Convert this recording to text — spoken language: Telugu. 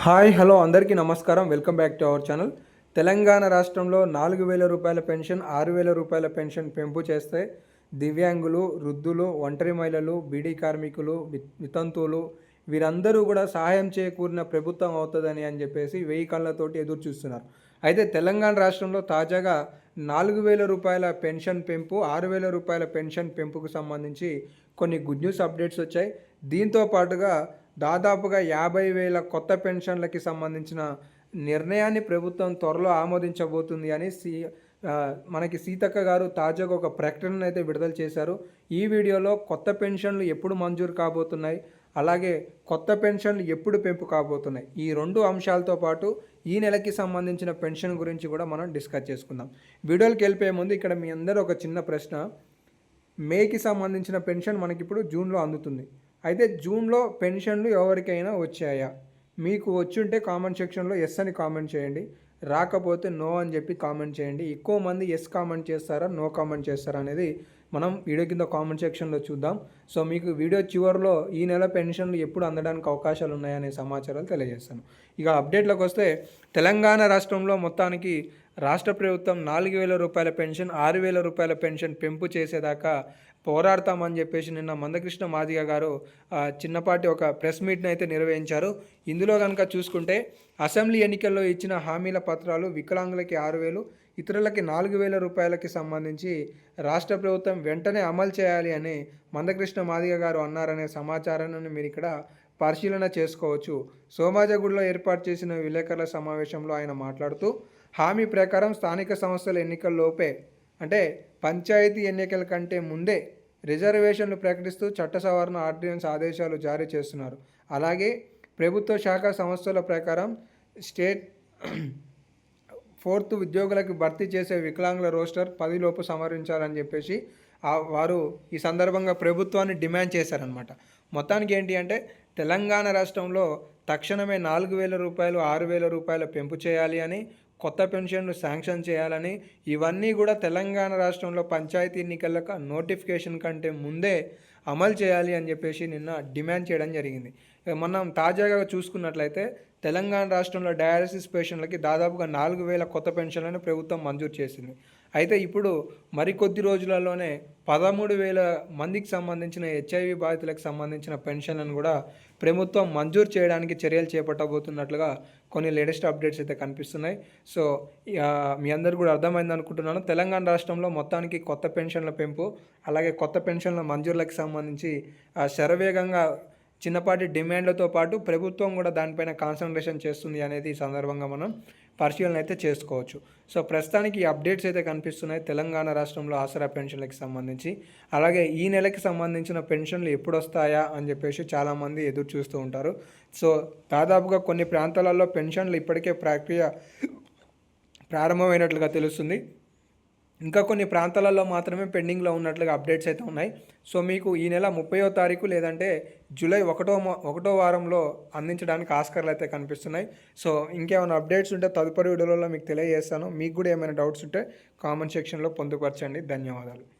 హాయ్ హలో అందరికీ నమస్కారం. Welcome back to our channel. Telangana రాష్ట్రంలో నాలుగు వేల రూపాయల పెన్షన్ ఆరు వేల రూపాయల పెన్షన్ పెంపు చేస్తే దివ్యాంగులు వృద్ధులు ఒంటరి మహిళలు బీడీ కార్మికులు వి- వితంతువులు వీరందరూ కూడా సహాయం చేకూరిన ప్రభుత్వం అవుతుందని అని చెప్పేసి వెయ్యి కళ్ళతోటి ఎదురు చూస్తున్నారు. అయితే తెలంగాణ రాష్ట్రంలో తాజాగా నాలుగు వేల రూపాయల పెన్షన్ పెంపు ఆరు వేల రూపాయల పెన్షన్ పెంపుకు సంబంధించి కొన్ని గుడ్ న్యూస్ అప్డేట్స్ వచ్చాయి. దీంతో పాటుగా దాదాపుగా యాభై వేల కొత్త పెన్షన్లకి సంబంధించిన నిర్ణయాన్ని ప్రభుత్వం త్వరలో ఆమోదించబోతుంది అని సీ మనకి సీతక్క గారు తాజాగా ఒక ప్రకటన అయితే విడుదల చేశారు. ఈ వీడియోలో కొత్త పెన్షన్లు ఎప్పుడు మంజూరు కాబోతున్నాయి? అలాగే కొత్త పెన్షన్లు ఎప్పుడు పెంపు కాబోతున్నాయి? ఈ రెండు అంశాలతో పాటు ఈ నెలకి సంబంధించిన పెన్షన్ గురించి కూడా మనం డిస్కస్ చేసుకుందాం. వీడియోకి వెళ్ళిపోయే ముందు ఇక్కడ మీ అందరూ ఒక చిన్న ప్రశ్న. మేకి సంబంధించిన పెన్షన్ మనకి ఇప్పుడు జూన్లో అందుతుంది. అయితే జూన్లో పెన్షన్లు ఎవరికైనా వచ్చాయా? మీకు వచ్చుంటే కామెంట్ సెక్షన్లో ఎస్ అని కామెంట్ చేయండి. రాకపోతే నో అని చెప్పి కామెంట్ చేయండి. ఎక్కువ మంది ఎస్ కామెంట్ చేస్తారా? నో కామెంట్ చేస్తారా అనేది మనం వీడియో కింద కామెంట్ సెక్షన్లో చూద్దాం. సో మీకు వీడియో చివరిలో ఈ నెల పెన్షన్లు ఎప్పుడు అందడానికి అవకాశాలు ఉన్నాయనే సమాచారాలు తెలియజేస్తాను. ఇక అప్డేట్లోకి వస్తే తెలంగాణ రాష్ట్రంలో మొత్తానికి రాష్ట్ర ప్రభుత్వం నాలుగు వేల రూపాయల పెన్షన్ ఆరు వేల రూపాయల పెన్షన్ పెంపు చేసేదాకా పోరాడతామని చెప్పేసి నిన్న మందకృష్ణ మాదిగ గారు చిన్నపాటి ఒక ప్రెస్ మీట్ని అయితే నిర్వహించారు. ఇందులో కనుక చూసుకుంటే అసెంబ్లీ ఎన్నికల్లో ఇచ్చిన హామీల పత్రాలు వికలాంగులకి ఆరు వేలు ఇతరులకి నాలుగు వేల రూపాయలకి సంబంధించి రాష్ట్ర ప్రభుత్వం వెంటనే అమలు చేయాలి అని మందకృష్ణ మాదిగ గారు అన్నారనే సమాచారాన్ని మీరు ఇక్కడ పరిశీలన చేసుకోవచ్చు. సోమాజగూడలో ఏర్పాటు చేసిన విలేకరుల సమావేశంలో ఆయన మాట్లాడుతూ హామీ ప్రకారం స్థానిక సంస్థల ఎన్నికల్లోపే అంటే పంచాయతీ ఎన్నికల కంటే ముందే రిజర్వేషన్లు ప్రకటిస్తూ చట్ట సవరణ ఆర్డినెన్స్ ఆదేశాలు జారీ చేస్తున్నారు. అలాగే ప్రభుత్వ శాఖ సంస్థల ప్రకారం స్టేట్ ఫోర్త్ ఉద్యోగులకు భర్తీ చేసే వికలాంగుల రోస్టర్ పదిలోపు సమరించాలని చెప్పేసి వారు ఈ సందర్భంగా ప్రభుత్వాన్ని డిమాండ్ చేశారనమాట మొత్తానికి ఏంటి అంటే తెలంగాణ రాష్ట్రంలో తక్షణమే నాలుగు వేల రూపాయలు ఆరు వేల రూపాయల పెంపు చేయాలి అని కొత్త పెన్షన్లు శాంక్షన్ చేయాలని ఇవన్నీ కూడా తెలంగాణ రాష్ట్రంలో పంచాయతీ ఎన్నికలకు నోటిఫికేషన్ కంటే ముందే అమలు చేయాలి అని చెప్పేసి నిన్న డిమాండ్ చేయడం జరిగింది. మనం తాజాగా చూసుకున్నట్లయితే తెలంగాణ రాష్ట్రంలో డయాలసిస్ పేషెంట్లకి దాదాపుగా నాలుగు వేల కొత్త పెన్షన్లను ప్రభుత్వం మంజూరు చేసింది. అయితే ఇప్పుడు మరికొద్ది రోజులలోనే పదమూడు వేల మందికి సంబంధించిన హెచ్ఐవి బాధితులకు సంబంధించిన పెన్షన్లను కూడా ప్రభుత్వం మంజూరు చేయడానికి చర్యలు చేపట్టబోతున్నట్లుగా కొన్ని లేటెస్ట్ అప్డేట్స్ అయితే కనిపిస్తున్నాయి. సో మీ అందరు కూడా అర్థమైంది అనుకుంటున్నాను. తెలంగాణ రాష్ట్రంలో మొత్తానికి కొత్త పెన్షన్ల పెంపు అలాగే కొత్త పెన్షన్ల మంజూరులకు సంబంధించి ఆ, శరవేగంగా చిన్నపాటి డిమాండ్లతో పాటు ప్రభుత్వం కూడా దానిపైన కాన్సన్ట్రేషన్ చేస్తుంది అనేది ఈ సందర్భంగా మనం పరిశీలన అయితే చేసుకోవచ్చు. సో ప్రస్తుతానికి అప్డేట్స్ అయితే కనిపిస్తున్నాయి తెలంగాణ రాష్ట్రంలో ఆసరా పెన్షన్లకు సంబంధించి. అలాగే ఈ నెలకి సంబంధించిన పెన్షన్లు ఎప్పుడు వస్తాయా అని చెప్పేసి చాలామంది ఎదురు చూస్తూ ఉంటారు. సో దాదాపుగా కొన్ని ప్రాంతాలలో పెన్షన్లు ఇప్పటికే ప్రక్రియ ప్రారంభమైనట్లుగా తెలుస్తుంది. ఇంకా కొన్ని ప్రాంతాలలో మాత్రమే పెండింగ్లో ఉన్నట్లుగా అప్డేట్స్ అయితే ఉన్నాయి. సో మీకు ఈ నెల ముప్పయో తారీఖు లేదంటే జూలై ఒకటో మా- ఒకటో వారంలో అందించడానికి ఆస్కర్లు అయితే కనిపిస్తున్నాయి. సో ఇంకేమైనా అప్డేట్స్ ఉంటే తదుపరి వీడియోలలో మీకు తెలియజేస్తాను. మీకు కూడా ఏమైనా డౌట్స్ ఉంటే కామెంట్ సెక్షన్లో పొందుపరచండి. ధన్యవాదాలు.